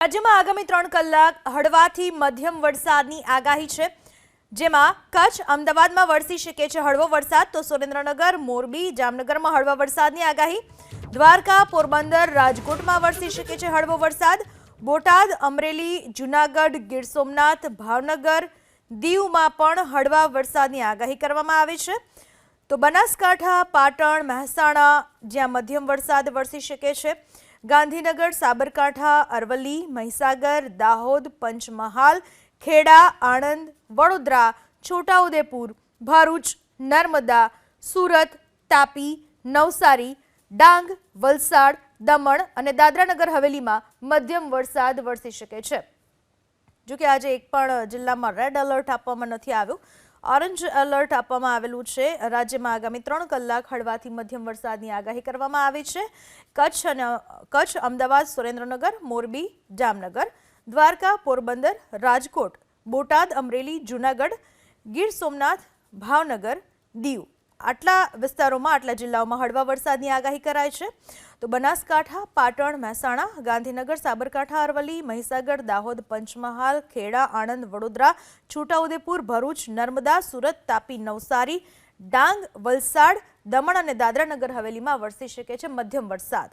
રાજ્યમાં આગામી ત્રણ કલાક હળવાથી મધ્યમ વરસાદની આગાહી છે. જેમાં કચ્છ, અમદાવાદમાં વરસી શકે છે હળવો વરસાદ. તો સુરેન્દ્રનગર, મોરબી, જામનગરમાં હળવા વરસાદની આગાહી. દ્વારકા, પોરબંદર, રાજકોટમાં વરસી શકે છે હળવો વરસાદ. બોટાદ, અમરેલી, જુનાગઢ, ગીર સોમનાથ, ભાવનગર, દીવમાં પણ હળવા વરસાદની આગાહી કરવામાં આવી છે. તો બનાસકાંઠા, પાટણ, મહેસાણા, જ્યાં મધ્યમ વરસાદ વરસી શકે છે. ગાંધીનગર, સાબરકાંઠા, અરવલ્લી, મહીસાગર, દાહોદ, પંચમહાલ, ખેડા, આણંદ, વડોદરા, છોટાઉદેપુર, ભરૂચ, નર્મદા, સુરત, તાપી, નવસારી, ડાંગ, વલસાડ, દમણ અને દાદરાનગર હવેલીમાં મધ્યમ વરસાદ વરસી શકે છે. જો કે આજે એક પણ જિલ્લામાં રેડ એલર્ટ આપવામાં નથી આવ્યું. ઓરેન્જ એલર્ટ આપવામાં આવેલું છે. રાજ્યમાં આગામી ત્રણ કલાક હળવાથી મધ્યમ વરસાદની આગાહી કરવામાં આવી છે. કચ્છ અને, કચ્છ, અમદાવાદ, સુરેન્દ્રનગર, મોરબી, જામનગર, દ્વારકા, પોરબંદર, રાજકોટ, બોટાદ, અમરેલી, જૂનાગઢ, ગીર સોમનાથ, ભાવનગર, દીવ. આટલા વિસ્તારોમાં, આટલા જિલ્લાઓમાં હળવા વરસાદની આગાહી કરાય છે. તો બનાસકાંઠા, પાટણ, મહેસાણા, ગાંધીનગર, સાબરકાંઠા, અરવલ્લી, મહીસાગર, દાહોદ, પંચમહાલ, ખેડા, આણંદ, વડોદરા, છોટાઉદેપુર, ભરૂચ, નર્મદા, સુરત, તાપી, નવસારી, ડાંગ, વલસાડ, દમણ અને દાદરાનગર હવેલીમાં વરસી શકે છે મધ્યમ વરસાદ.